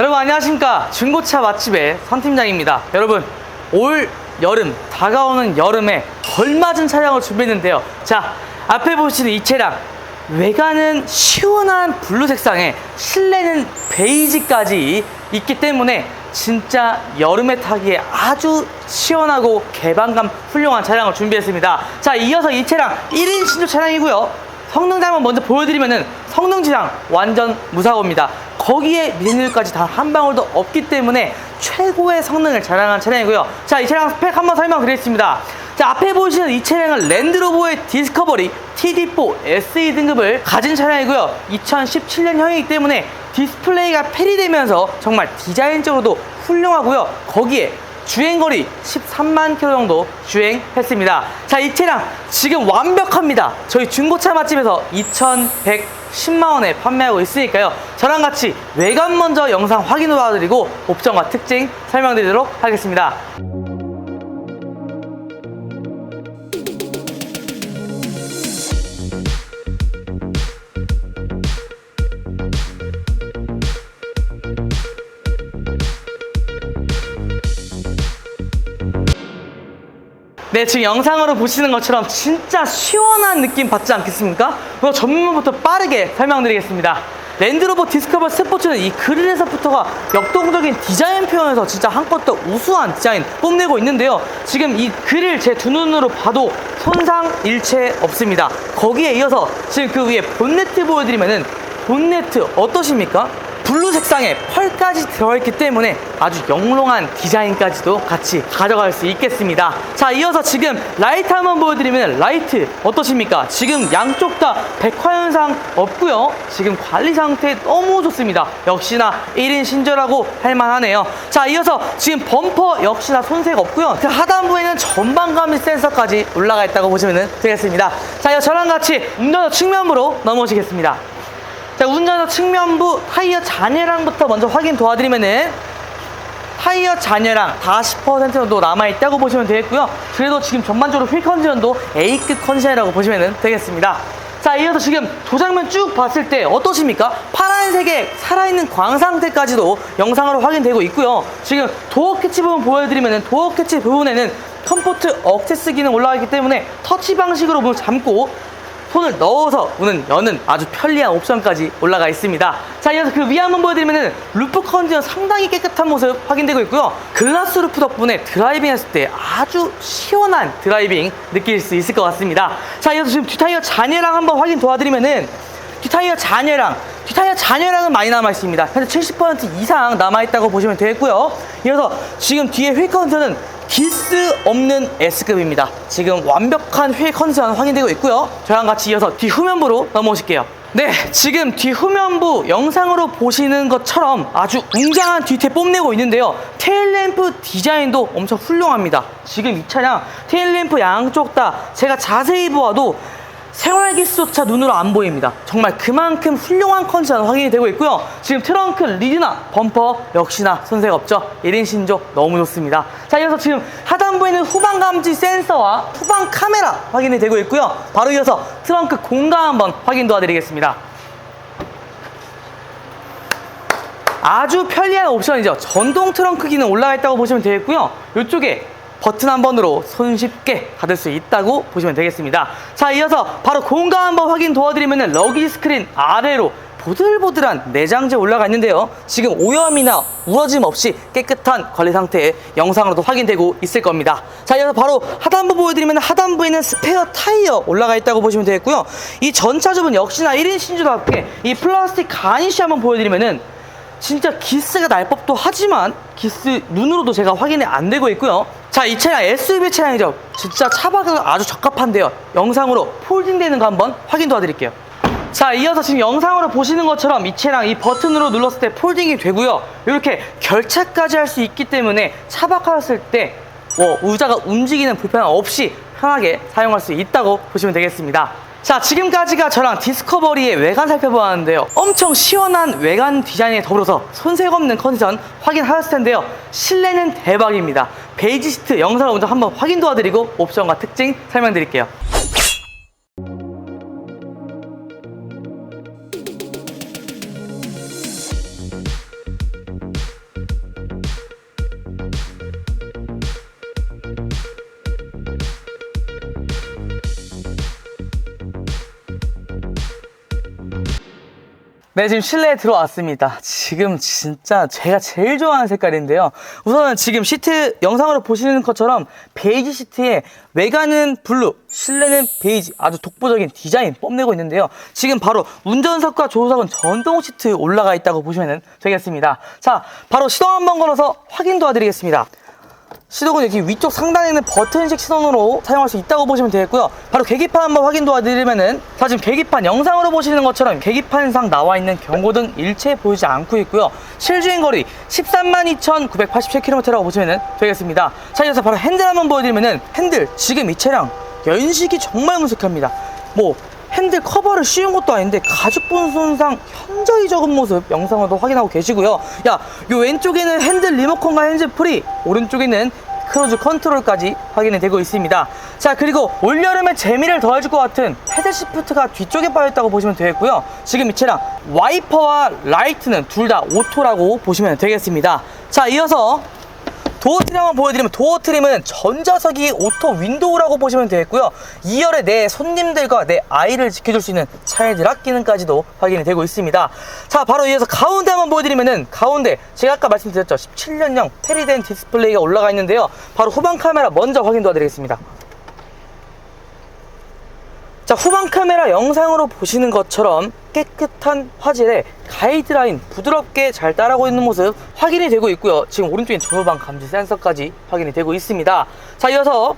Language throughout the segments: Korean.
여러분 안녕하십니까? 중고차 맛집의 선팀장입니다. 여러분 올 여름 다가오는 여름에 걸맞은 차량을 준비했는데요. 자 앞에 보시는 이 차량 외관은 시원한 블루 색상에 실내는 베이지까지 있기 때문에 진짜 여름에 타기에 아주 시원하고 개방감 훌륭한 차량을 준비했습니다. 자 이어서 이 차량 1인 신조 차량이고요. 성능 한번 먼저 보여드리면은 성능 지상 완전 무사고입니다. 거기에 미세누까지 단한 방울도 없기 때문에 최고의 성능을 자랑한 차량이고요. 자, 이 차량 스펙 한번 설명드리겠습니다. 자, 앞에 보시는 이 차량은 랜드로버의 디스커버리 TD4 SE 등급을 가진 차량이고요. 2017년형이기 때문에 디스플레이가 패리되면서 정말 디자인적으로도 훌륭하고요. 거기에 주행거리 13만 킬로 정도 주행했습니다. 자, 이 차량 지금 완벽합니다. 저희 중고차 맛집에서 2,110만 원에 판매하고 있으니까요. 저랑 같이 외관 먼저 영상 확인 도와드리고 옵션과 특징 설명드리도록 하겠습니다. 네, 지금 영상으로 보시는 것처럼 진짜 시원한 느낌 받지 않겠습니까? 그럼 전문부터 빠르게 설명드리겠습니다. 랜드로버 디스커버 스포츠는 이 그릴에서부터가 역동적인 디자인 표현에서 진짜 한껏 더 우수한 디자인 뽐내고 있는데요. 지금 이 그릴 제 두 눈으로 봐도 손상 일체 없습니다. 거기에 이어서 지금 그 위에 본네트 보여드리면은 본네트 어떠십니까? 블루 색상에 펄까지 들어있기 때문에 아주 영롱한 디자인까지도 같이 가져갈 수 있겠습니다. 자, 이어서 지금 라이트 한번 보여드리면 라이트 어떠십니까? 지금 양쪽 다 백화 현상 없고요. 지금 관리 상태 너무 좋습니다. 역시나 1인 신절하고 할만하네요. 자, 이어서 지금 범퍼 역시나 손색 없고요. 그 하단부에는 전방 감지 센서까지 올라가 있다고 보시면 되겠습니다. 자, 저랑 같이 운전자 측면부로 넘어지겠습니다. 자, 운전자 측면부 타이어 잔해량부터 먼저 확인 도와드리면은 타이어 잔여량 40% 정도 남아있다고 보시면 되겠고요. 그래도 지금 전반적으로 휠 컨디션도 A급 컨디션이라고 보시면 되겠습니다. 자, 이어서 지금 도장면 쭉 봤을 때 어떠십니까? 파란색의 살아있는 광 상태까지도 영상으로 확인되고 있고요. 지금 도어 캐치 부분 보여드리면 도어 캐치 부분에는 컴포트 억세스 기능 올라가 있기 때문에 터치 방식으로 문을 잠고 손을 넣어서 문은 여는 아주 편리한 옵션까지 올라가 있습니다. 자, 이어서 그 위에 한번 보여드리면은 루프 컨디션 상당히 깨끗한 모습 확인되고 있고요. 글라스 루프 덕분에 드라이빙 했을 때 아주 시원한 드라이빙 느낄 수 있을 것 같습니다. 자, 이어서 지금 뒷타이어 잔해랑 한번 확인 도와드리면은 뒷타이어 잔해랑 뒷타이어 잔해량은 많이 남아 있습니다. 현재 70% 이상 남아 있다고 보시면 되겠고요. 이어서 지금 뒤에 휠 컨디션은 기스 없는 S급입니다. 지금 완벽한 휠 컨디션 확인되고 있고요. 저랑 같이 이어서 뒤후면부로 넘어오실게요. 네, 지금 뒤후면부 영상으로 보시는 것처럼 아주 웅장한 뒤태 뽐내고 있는데요. 테일램프 디자인도 엄청 훌륭합니다. 지금 이 차량 테일램프 양쪽 다 제가 자세히 보아도 생활기수차 눈으로 안 보입니다. 정말 그만큼 훌륭한 컨디션 확인이 되고 있고요. 지금 트렁크 리드나 범퍼 역시나 손색 없죠. 1인 신조 너무 좋습니다. 자, 이어서 지금 하단부에는 후방 감지 센서와 후방 카메라 확인이 되고 있고요. 바로 이어서 트렁크 공간 한번 확인 도와드리겠습니다. 아주 편리한 옵션이죠. 전동 트렁크 기능 올라가 있다고 보시면 되겠고요. 이쪽에 버튼 한 번으로 손쉽게 닫을 수 있다고 보시면 되겠습니다. 자, 이어서 바로 공간 한번 확인 도와드리면 러기 스크린 아래로 보들보들한 내장재 올라가 있는데요. 지금 오염이나 우러짐 없이 깨끗한 관리 상태의 영상으로도 확인되고 있을 겁니다. 자, 이어서 바로 하단부 보여드리면 하단부에는 스페어 타이어 올라가 있다고 보시면 되겠고요. 이 전차주분 역시나 1인 신주답게 이 플라스틱 가니쉬 한번 보여드리면은 진짜 기스가 날 법도 하지만 기스 눈으로도 제가 확인이 안 되고 있고요. 자, 이 차량 SUV 차량이죠. 진짜 차박가 아주 적합한데요. 영상으로 폴딩되는 거 한번 확인 도와드릴게요. 자, 이어서 지금 영상으로 보시는 것처럼 이 차량 이 버튼으로 눌렀을 때 폴딩이 되고요. 이렇게 결착까지 할 수 있기 때문에 차박하였을 때 뭐, 의자가 움직이는 불편 없이 편하게 사용할 수 있다고 보시면 되겠습니다. 자, 지금까지가 저랑 디스커버리의 외관 살펴보았는데요. 엄청 시원한 외관 디자인에 더불어서 손색 없는 컨디션 확인하셨을 텐데요. 실내는 대박입니다. 베이지 시트 영상을 먼저 한번 확인 도와드리고 옵션과 특징 설명드릴게요. 네, 지금 실내에 들어왔습니다. 지금 진짜 제가 제일 좋아하는 색깔인데요. 우선은 지금 시트 영상으로 보시는 것처럼 베이지 시트에 외관은 블루, 실내는 베이지 아주 독보적인 디자인 뽐내고 있는데요. 지금 바로 운전석과 조수석은 전동 시트 올라가 있다고 보시면 되겠습니다. 자, 바로 시동 한번 걸어서 확인 도와드리겠습니다. 시동은 여기 위쪽 상단에 있는 버튼식 시동으로 사용할 수 있다고 보시면 되겠고요. 바로 계기판 한번 확인 도와드리면은 자 지금 계기판 영상으로 보시는 것처럼 계기판상 나와 있는 경고등 일체 보이지 않고 있고요. 실주행 거리 13만 2,987km라고 보시면 되겠습니다. 자 이어서 바로 핸들 한번 보여드리면은 핸들 지금 이 차량 연식이 정말 무색합니다. 뭐 핸들 커버를 씌운 것도 아닌데 가죽 분손상 현저히 적은 모습 영상으로도 확인하고 계시고요. 야, 요 왼쪽에는 핸들 리모컨과 핸즈 프리, 오른쪽에는 크루즈 컨트롤까지 확인이 되고 있습니다. 자, 그리고 올여름에 재미를 더해줄 것 같은 패드 시프트가 뒤쪽에 빠져있다고 보시면 되겠고요. 지금 이 차량 와이퍼와 라이트는 둘 다 오토라고 보시면 되겠습니다. 자, 이어서 도어 트림 한번 보여드리면 도어 트림은 전자석이 오토 윈도우라고 보시면 되겠고요. 2열에 내 손님들과 내 아이를 지켜줄 수 있는 차의 드락 기능까지도 확인이 되고 있습니다. 자, 바로 이어서 가운데 한번 보여드리면은 가운데 제가 아까 말씀드렸죠. 17년형 페리덴 디스플레이가 올라가 있는데요. 바로 후방 카메라 먼저 확인 도와드리겠습니다. 자 후방 카메라 영상으로 보시는 것처럼 깨끗한 화질에 가이드라인 부드럽게 잘 따라오고 있는 모습 확인이 되고 있고요. 지금 오른쪽엔 전후방 감지 센서까지 확인이 되고 있습니다. 자 이어서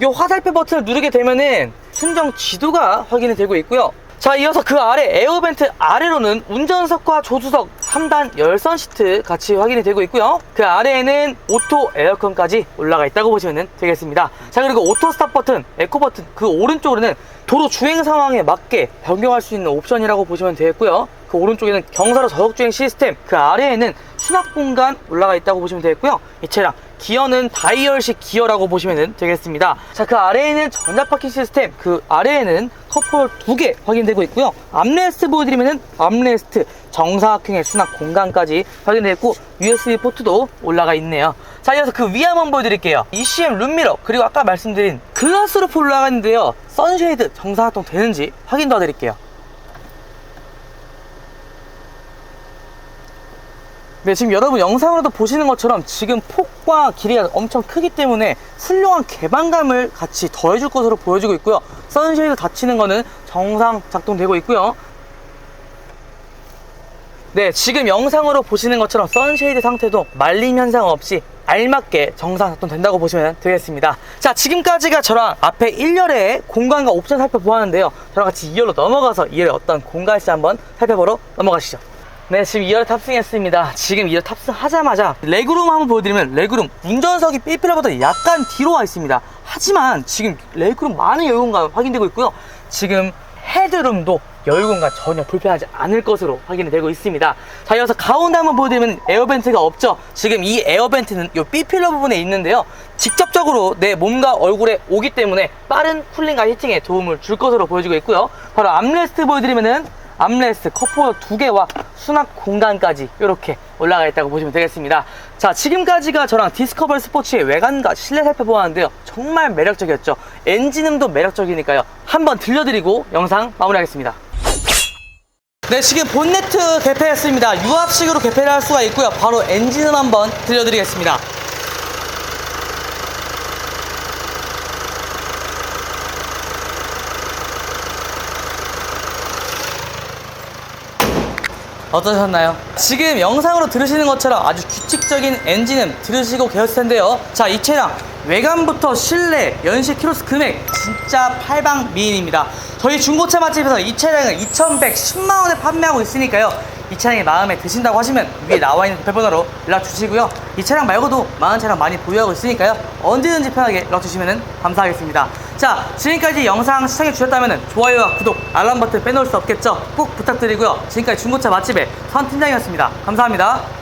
이 화살표 버튼을 누르게 되면은 순정 지도가 확인이 되고 있고요 자 이어서 그 아래 에어벤트 아래로는 운전석과 조수석 3단 열선 시트 같이 확인이 되고 있고요. 그 아래에는 오토 에어컨까지 올라가 있다고 보시면 되겠습니다. 자 그리고 오토 스탑 버튼 에코 버튼 그 오른쪽으로는 도로 주행 상황에 맞게 변경할 수 있는 옵션이라고 보시면 되겠고요. 그 오른쪽에는 경사로 저속 주행 시스템 그 아래에는 수납 공간 올라가 있다고 보시면 되겠고요. 이 차량 기어는 다이얼식 기어라고 보시면 되겠습니다. 자, 그 아래에는 전자 파킹 시스템, 그 아래에는 컵홀 두 개 확인되고 있고요. 암레스트 보여드리면은 암레스트 정사각형의 수납 공간까지 확인되고 USB 포트도 올라가 있네요. 자, 이어서 그 위 한번 보여드릴게요. ECM 룸미러 그리고 아까 말씀드린 글라스루프 올라가 있는데요. 선쉐이드 정사각동 되는지 확인 도와드릴게요. 네, 지금 여러분 영상으로도 보시는 것처럼 지금 폭과 길이가 엄청 크기 때문에 훌륭한 개방감을 같이 더해줄 것으로 보여지고 있고요. 선쉐이드 닫히는 거는 정상 작동되고 있고요. 네, 지금 영상으로 보시는 것처럼 선쉐이드 상태도 말림 현상 없이 알맞게 정상 작동된다고 보시면 되겠습니다. 자, 지금까지가 저랑 앞에 1열의 공간과 옵션 살펴보았는데요. 저랑 같이 2열로 넘어가서 2열의 어떤 공간인지 한번 살펴보러 넘어가시죠. 네, 지금 2열 탑승했습니다. 지금 2열 탑승하자마자 레그룸 한번 보여드리면 레그룸 운전석이 삐삐라보다 약간 뒤로 와 있습니다. 하지만 지금 레그룸 많은 여유공간 확인되고 있고요. 지금 헤드룸도 여유 공간 전혀 불편하지 않을 것으로 확인이 되고 있습니다. 자, 이어서 가운데 한번 보여드리면 에어벤트가 없죠. 지금 이 에어벤트는 이 B필러 부분에 있는데요. 직접적으로 내 몸과 얼굴에 오기 때문에 빠른 쿨링과 히팅에 도움을 줄 것으로 보여지고 있고요. 바로 암레스트 보여드리면은 암레스트 컵홀더 두 개와 수납 공간까지 이렇게 올라가 있다고 보시면 되겠습니다. 자, 지금까지가 저랑 디스커버 스포츠의 외관과 실내 살펴보았는데요. 정말 매력적이었죠. 엔진음도 매력적이니까요. 한번 들려드리고 영상 마무리하겠습니다. 네, 지금 본네트 개폐했습니다. 유압식으로 개폐를 할 수가 있고요. 바로 엔진음 한번 들려드리겠습니다. 어떠셨나요? 지금 영상으로 들으시는 것처럼 아주 규칙적인 엔진음 들으시고 계셨을 텐데요. 자, 이 차량 외관부터 실내, 연식 키로수 금액 진짜 팔방 미인입니다. 저희 중고차 맛집에서 이 차량을 2,110만 원에 판매하고 있으니까요. 이 차량이 마음에 드신다고 하시면 위에 나와 있는 대표번호로 연락 주시고요. 이 차량 말고도 많은 차량 많이 보유하고 있으니까요. 언제든지 편하게 연락 주시면 감사하겠습니다. 자, 지금까지 영상 시청해 주셨다면 좋아요와 구독, 알람 버튼 빼놓을 수 없겠죠? 꼭 부탁드리고요. 지금까지 중고차 맛집의 선 팀장이었습니다. 감사합니다.